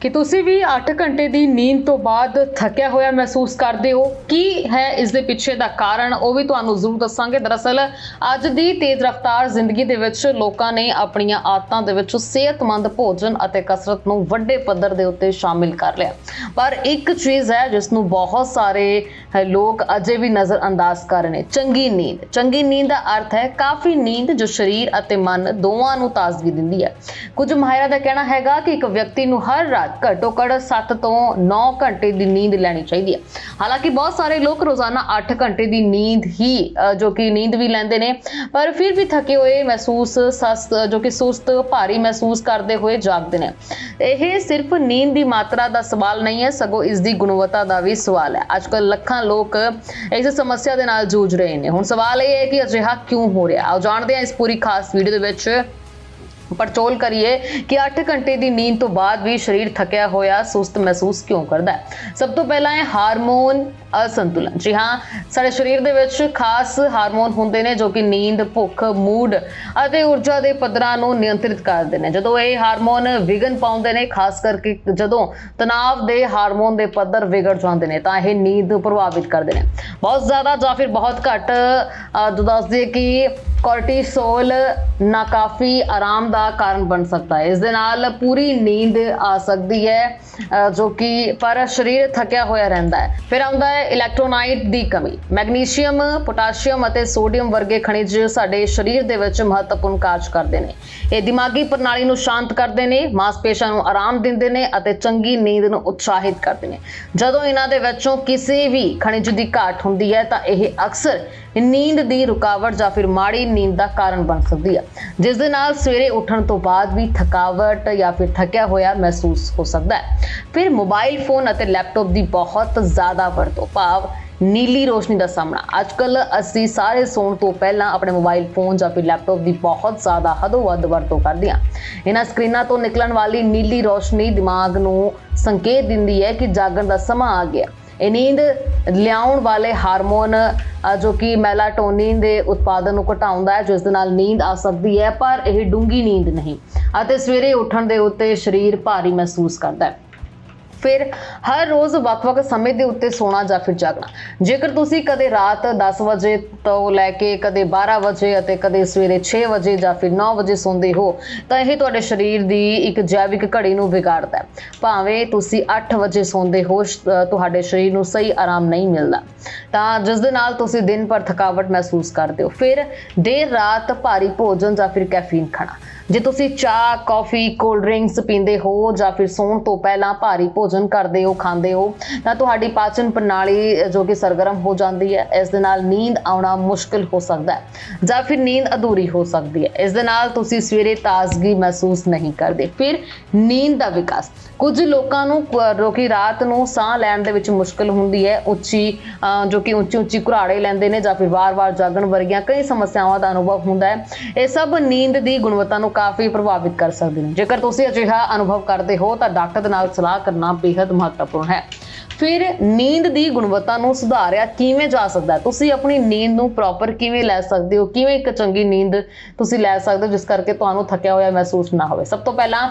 ਕਿ ਤੁਸੀਂ ਵੀ 8 ਘੰਟੇ ਦੀ ਨੀਂਦ ਤੋਂ ਬਾਅਦ ਥੱਕਿਆ ਹੋਇਆ ਮਹਿਸੂਸ ਕਰਦੇ ਹੋ? ਕੀ ਹੈ ਇਸ ਦੇ ਪਿੱਛੇ ਦਾ ਕਾਰਨ? ਉਹ ਵੀ ਤੁਹਾਨੂੰ ਜ਼ਰੂਰ ਦੱਸਾਂਗੇ। ਦਰਅਸਲ, ਅੱਜ ਦੀ ਤੇਜ਼ ਰਫ਼ਤਾਰ ਜ਼ਿੰਦਗੀ ਦੇ ਵਿੱਚ ਲੋਕਾਂ ਨੇ ਆਪਣੀਆਂ ਆਦਤਾਂ ਦੇ ਵਿੱਚ ਸਿਹਤਮੰਦ ਭੋਜਨ ਅਤੇ ਕਸਰਤ ਨੂੰ ਵੱਡੇ ਪੱਧਰ ਦੇ ਉੱਤੇ ਸ਼ਾਮਿਲ ਕਰ ਲਿਆ। ਪਰ ਇੱਕ ਚੀਜ਼ ਹੈ ਜਿਸ ਨੂੰ ਬਹੁਤ ਸਾਰੇ ਲੋਕ ਅਜੇ ਵੀ ਨਜ਼ਰ ਅੰਦਾਜ਼ ਕਰ ਰਹੇ ਨੇ, ਚੰਗੀ ਨੀਂਦ। ਚੰਗੀ ਨੀਂਦ ਦਾ ਅਰਥ ਹੈ ਕਾਫੀ ਨੀਂਦ ਜੋ ਸਰੀਰ ਅਤੇ ਮਨ ਦੋਵਾਂ ਨੂੰ ਤਾਜ਼ਗੀ ਦਿੰਦੀ ਹੈ। ਕੁਝ ਮਾਹਿਰਾਂ ਦਾ ਕਹਿਣਾ ਹੈਗਾ ਕਿ ਇੱਕ ਵਿਅਕਤੀ ਨੂੰ ਹਰ ਰਾਤ ਘੱਟੋ ਘੱਟ 7 ਤੋਂ 9 ਘੰਟੇ ਦੀ ਨੀਂਦ ਲੈਣੀ ਚਾਹੀਦੀ ਹੈ। ਹਾਲਾਂਕਿ ਬਹੁਤ ਸਾਰੇ ਲੋਕ ਰੋਜ਼ਾਨਾ 8 ਘੰਟੇ ਦੀ ਨੀਂਦ ਹੀ ਜੋ ਕਿ ਨੀਂਦ ਵੀ ਲੈਂਦੇ ਨੇ, ਪਰ ਫਿਰ ਵੀ ਥੱਕੇ ਹੋਏ ਮਹਿਸੂਸ, ਸਸਤ, ਜੋ ਕਿ ਸੁਸਤ, ਭਾਰੀ ਮਹਿਸੂਸ ਕਰਦੇ ਹੋਏ ਜਾਗਦੇ ਨੇ। ਇਹ ਸਿਰਫ ਨੀਂਦ ਦੀ ਮਾਤਰਾ ਦਾ ਸਵਾਲ ਨਹੀਂ ਹੈ, ਸਗੋਂ ਇਸ ਦੀ ਗੁਣਵੱਤਾ ਦਾ ਵੀ ਸਵਾਲ ਹੈ। ਅੱਜਕੱਲ ਲੱਖਾਂ ਲੋਕ ਇਸ ਸਮੱਸਿਆ ਦੇ ਨਾਲ ਜੂਝ ਰਹੇ ਨੇ। ਹੁਣ ਸਵਾਲ ਇਹ ਹੈ ਕਿ ਅਜਿਹਾ ਕਿਉਂ ਹੋ ਰਿਹਾ? ਆਓ ਜਾਣਦੇ ਹਾਂ ਇਸ ਪੂਰੀ ਖਾਸ ਵੀਡੀਓ ਦੇ ਵਿੱਚ ਪੜਚੋਲ ਕਰੀਏ ਕਿ 8 ਘੰਟੇ ਦੀ ਨੀਂਦ ਤੋਂ ਬਾਅਦ ਵੀ ਸਰੀਰ ਥੱਕਿਆ ਹੋਇਆ ਸੁਸਤ ਮਹਿਸੂਸ ਕਿਉਂ ਕਰਦਾ ਹੈ? ਸਭ ਤੋਂ ਪਹਿਲਾਂ ਹੈ ਹਾਰਮੋਨ ਅਸੰਤੁਲਨ। ਜੀ ਹਾਂ ਸਾਡੇ ਸਰੀਰ ਦੇ ਵਿੱਚ ਖਾਸ ਹਾਰਮੋਨ ਹੁੰਦੇ ਨੇ ਜੋ ਕਿ ਨੀਂਦ ਭੁੱਖ ਮੂਡ ਅਤੇ ਊਰਜਾ ਦੇ ਪੱਧਰਾਂ ਨੂੰ ਨਿਯੰਤਰਿਤ ਕਰਦੇ ਨੇ। ਜਦੋਂ ਇਹ ਹਾਰਮੋਨ ਵਿਗਨ ਪਾਉਂਦੇ ਨੇ ਖਾਸ ਕਰਕੇ ਜਦੋਂ ਤਣਾਅ ਦੇ ਹਾਰਮੋਨ ਦੇ ਪੱਧਰ ਵਿਗੜ ਜਾਂਦੇ ਨੇ ਤਾਂ ਇਹ ਨੀਂਦ ਨੂੰ ਪ੍ਰਭਾਵਿਤ ਕਰਦੇ ਨੇ। ਬਹੁਤ ਜ਼ਿਆਦਾ ਜਾਂ ਫਿਰ ਬਹੁਤ ਘੱਟ ਅ, ਦੱਸਦੇ ਕਿ ਕੋਰਟੀਸੋਲ ਨਾਕਾਫੀ ਆਰਾਮ ਦਾ ਕਾਰਨ ਬਣ ਸਕਦਾ ਹੈ। ਇਸ ਦੇ ਨਾਲ ਪੂਰੀ ਨੀਂਦ ਆ ਸਕਦੀ ਹੈ ਜੋ ਕਿ ਪਰ ਸਰੀਰ ਥੱਕਿਆ ਹੋਇਆ ਰਹਿੰਦਾ ਹੈ। ਫਿਰ ਆਉਂਦਾ ਹੈ ਇਲੈਕਟ੍ਰੋਨਾਈਟ ਦੀ ਕਮੀ। ਮੈਗਨੀਸ਼ੀਅਮ, ਪੋਟਾਸ਼ੀਅਮ ਅਤੇ ਸੋਡੀਅਮ ਵਰਗੇ ਖਣਿਜ ਸਾਡੇ ਸਰੀਰ ਦੇ ਵਿੱਚ ਮਹੱਤਵਪੂਰਨ ਕਾਰਜ ਕਰਦੇ ਨੇ। ਇਹ ਦਿਮਾਗੀ ਪ੍ਰਣਾਲੀ ਨੂੰ ਸ਼ਾਂਤ ਕਰਦੇ ਨੇ, ਮਾਸਪੇਸ਼ਾਂ ਨੂੰ ਆਰਾਮ ਦਿੰਦੇ ਨੇ ਅਤੇ ਚੰਗੀ ਨੀਂਦ ਨੂੰ ਉਤਸ਼ਾਹਿਤ ਕਰਦੇ ਨੇ। ਜਦੋਂ ਇਹਨਾਂ ਦੇ ਵਿੱਚੋਂ ਕਿਸੇ ਵੀ ਖਣਿਜ ਦੀ ਘਾਟ ਹੁੰਦੀ ਹੈ ਤਾਂ ਇਹ ਅਕਸਰ ਨੀਂਦ ਦੀ ਰੁਕਾਵਟ ਜਾਂ ਫਿਰ ਮਾੜੀ ਨੀਂਦ ਦਾ ਕਾਰਨ ਬਣ ਸਕਦੀ ਹੈ ਜਿਸ ਦੇ ਨਾਲ ਸਵੇਰੇ ਉੱਠਣ ਤੋਂ ਬਾਅਦ ਵੀ ਥਕਾਵਟ ਜਾਂ ਫਿਰ ਥੱਕਿਆ ਹੋਇਆ ਮਹਿਸੂਸ ਹੋ ਸਕਦਾ ਹੈ। ਫਿਰ ਮੋਬਾਈਲ ਫੋਨ ਅਤੇ ਲੈਪਟਾਪ ਦੀ ਬਹੁਤ ਜ਼ਿਆਦਾ ਵਰਤੋਂ, ਭਾਵ ਨੀਲੀ ਰੋਸ਼ਨੀ ਦਾ ਸਾਹਮਣਾ। ਅੱਜਕੱਲ ਅਸੀਂ ਸਾਰੇ ਸੌਣ ਤੋਂ ਪਹਿਲਾਂ ਆਪਣੇ ਮੋਬਾਈਲ ਫੋਨ ਜਾਂ ਫਿਰ ਲੈਪਟਾਪ ਦੀ ਬਹੁਤ ਜ਼ਿਆਦਾ ਹੱਦੋਂ ਵੱਧ ਵਰਤੋਂ ਕਰਦੇ ਹਾਂ। ਇਹਨਾਂ ਸਕਰੀਨਾਂ ਤੋਂ ਨਿਕਲਣ ਵਾਲੀ ਨੀਲੀ ਰੋਸ਼ਨੀ ਦਿਮਾਗ ਨੂੰ ਸੰਕੇਤ ਦਿੰਦੀ ਹੈ ਕਿ ਜਾਗਣ ਦਾ ਸਮਾਂ ਆ ਗਿਆ। ਇਹ ਨੀਂਦ ਲਿਆਉਣ ਵਾਲੇ ਹਾਰਮੋਨ ਜੋ ਕਿ ਮੈਲਾਟੋਨਿਨ ਦੇ ਉਤਪਾਦਨ ਨੂੰ ਘਟਾਉਂਦਾ ਹੈ, ਜਿਸ ਦੇ ਨਾਲ ਨੀਂਦ ਆ ਸਕਦੀ ਹੈ, ਪਰ ਇਹ ਡੂੰਗੀ ਨੀਂਦ ਨਹੀਂ ਅਤੇ ਸਵੇਰੇ ਉੱਠਣ ਦੇ ਉੱਤੇ ਸਰੀਰ ਭਾਰੀ ਮਹਿਸੂਸ ਕਰਦਾ ਹੈ। ਫਿਰ ਹਰ ਰੋਜ਼ ਵੱਖ-ਵੱਖ ਸਮੇਂ ਦੇ ਉੱਤੇ ਸੋਣਾ ਜਾਂ ਫਿਰ ਜਾਗਣਾ। ਜੇਕਰ ਤੁਸੀਂ ਕਦੇ ਰਾਤ 10 ਵਜੇ ਤੋਂ ਲੈ ਕੇ ਕਦੇ 12 ਵਜੇ ਅਤੇ ਕਦੇ ਸਵੇਰੇ 6 ਵਜੇ ਜਾਂ ਫਿਰ 9 ਵਜੇ ਸੌਂਦੇ ਹੋ, ਤਾਂ ਇਹ ਤੁਹਾਡੇ ਸਰੀਰ ਦੀ ਇੱਕ ਜੈਵਿਕ ਘੜੀ ਨੂੰ ਵਿਗਾੜਦਾ ਹੈ। ਭਾਵੇਂ ਤੁਸੀਂ 8 ਵਜੇ ਸੌਂਦੇ ਹੋ ਤੁਹਾਡੇ ਸਰੀਰ ਨੂੰ ਸਹੀ ਆਰਾਮ ਨਹੀਂ ਮਿਲਦਾ। ਤਾਂ ਜਿਸ ਦੇ ਨਾਲ ਤੁਸੀਂ ਦਿਨ ਭਰ ਥਕਾਵਟ ਮਹਿਸੂਸ ਕਰਦੇ ਹੋ, ਫਿਰ ਦੇਰ ਰਾਤ ਭਾਰੀ ਭੋਜਨ ਜਾਂ ਫਿਰ ਕੈਫੀਨ ਖਾਣਾ। ਜੇ ਤੁਸੀਂ ਚਾਹ, ਕੌਫੀ, ਕੋਲਡ ਡਰਿੰਕਸ ਪੀਂਦੇ ਹੋ ਜਾਂ ਫਿਰ ਸੌਣ ਤੋਂ ਪਹਿਲਾਂ ਭਾਰੀ ਭੋਜਨ ਭੋਜਨ ਕਰਦੇ ਹੋ, ਖਾਂਦੇ ਹੋ, ਤਾਂ ਤੁਹਾਡੀ ਪਾਚਨ ਪ੍ਰਣਾਲੀ ਜੋ ਕਿ ਸਰਗਰਮ ਹੋ ਜਾਂਦੀ ਹੈ, ਇਸ ਦੇ ਨਾਲ ਨੀਂਦ ਆਉਣਾ ਮੁਸ਼ਕਲ ਹੋ ਸਕਦਾ ਹੈ ਜਾਂ ਫਿਰ ਨੀਂਦ ਅਧੂਰੀ ਹੋ ਸਕਦੀ ਹੈ। ਇਸ ਦੇ ਨਾਲ ਤੁਸੀਂ ਸਵੇਰੇ ਤਾਜ਼ਗੀ ਮਹਿਸੂਸ ਨਹੀਂ ਕਰਦੇ, ਫਿਰ ਨੀਂਦ ਦਾ ਵਿਕਾਸ। ਕੁਝ ਲੋਕਾਂ ਨੂੰ ਕ- ਜੋ ਕਿ ਰਾਤ ਨੂੰ ਸਾਹ ਲੈਣ ਦੇ ਵਿੱਚ ਮੁਸ਼ਕਲ ਹੁੰਦੀ ਹੈ, ਉੱਚੀ ਜੋ ਕਿ ਉੱਚੀ ਉੱਚੀ ਘੁਰਾੜੇ ਲੈਂਦੇ ਨੇ ਜਾਂ ਫਿਰ ਵਾਰ-ਵਾਰ ਜਾਗਣ ਵਰਗੀਆਂ ਕਈ ਸਮੱਸਿਆਵਾਂ ਦਾ ਅਨੁਭਵ ਹੁੰਦਾ ਹੈ, ਇਹ ਸਭ ਨੀਂਦ ਦੀ ਗੁਣਵੱਤਾ ਨੂੰ ਕਾਫੀ ਪ੍ਰਭਾਵਿਤ ਕਰ ਸਕਦੇ ਨੇ। ਜੇਕਰ ਤੁਸੀਂ ਅਜਿਹਾ ਅਨੁਭਵ ਕਰਦੇ ਹੋ, ਤਾਂ ਡਾਕਟਰ ਦੇ ਨਾਲ ਸਲਾਹ ਕਰਨਾ ਬੇहद ਮਹੱਤਵਪੂਰਨ ਹੈ। ਫਿਰ ਨੀਂਦ ਦੀ ਗੁਣਵੱਤਾ ਨੂੰ ਸੁਧਾਰਿਆ ਕਿਵੇਂ ਜਾ ਸਕਦਾ ਹੈ? ਤੁਸੀਂ ਆਪਣੀ ਨੀਂਦ ਨੂੰ ਪ੍ਰੋਪਰ ਕਿਵੇਂ ਲੈ ਸਕਦੇ ਹੋ? ਕਿਵੇਂ ਇੱਕ ਚੰਗੀ ਨੀਂਦ ਤੁਸੀਂ ਲੈ ਸਕਦੇ ਹੋ ਜਿਸ ਕਰਕੇ ਤੁਹਾਨੂੰ ਥੱਕਿਆ ਹੋਇਆ ਮਹਿਸੂਸ ਨਾ ਹੋਵੇ? ਸਭ ਤੋਂ ਪਹਿਲਾਂ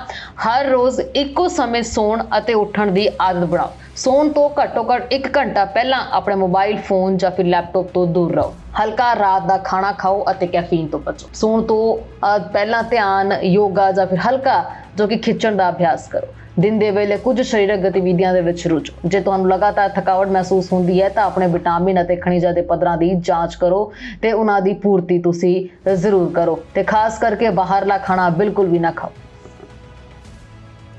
ਹਰ ਰੋਜ਼ ਇੱਕੋ ਸਮੇਂ ਸੌਣ ਅਤੇ ਉੱਠਣ ਦੀ ਆਦਤ ਬਣਾਓ। ਸੌਣ ਤੋਂ ਘੱਟੋ ਘੱਟ 1 ਘੰਟਾ ਪਹਿਲਾਂ ਆਪਣੇ ਮੋਬਾਈਲ ਫੋਨ ਜਾਂ ਫਿਰ ਲੈਪਟਾਪ ਤੋਂ ਦੂਰ ਰਹੋ। ਹਲਕਾ ਰਾਤ ਦਾ ਖਾਣਾ ਖਾਓ ਅਤੇ ਕੈਫੀਨ ਤੋਂ ਬਚੋ। ਸੌਣ ਤੋਂ ਅ, ਪਹਿਲਾਂ ਧਿਆਨ ਯੋਗਾ ਜਾਂ ਫਿਰ ਹਲਕਾ ਜੋ ਕਿ ਖਿੱਚਣ ਦਾ ਅਭਿਆਸ ਕਰੋ। ਦਿਨ ਦੇ ਵੇਲੇ ਕੁਝ ਸਰੀਰਕ ਗਤੀਵਿਧੀਆਂ ਦੇ ਵਿੱਚ ਰੁੱਝੋ। ਜੇ ਤੁਹਾਨੂੰ ਲਗਾਤਾਰ ਥਕਾਵਟ ਮਹਿਸੂਸ ਹੁੰਦੀ ਹੈ, ਤਾਂ ਆਪਣੇ ਵਿਟਾਮਿਨ ਅਤੇ ਖਣਿਜਾਂ ਦੇ ਪੱਧਰਾਂ ਦੀ ਜਾਂਚ ਕਰੋ ਤੇ ਉਹਨਾਂ ਦੀ ਪੂਰਤੀ ਤੁਸੀਂ ਜ਼ਰੂਰ ਕਰੋ। ਤੇ ਖਾਸ ਕਰਕੇ ਬਾਹਰਲਾ ਖਾਣਾ ਬਿਲਕੁਲ ਵੀ ਨਾ ਖਾਓ।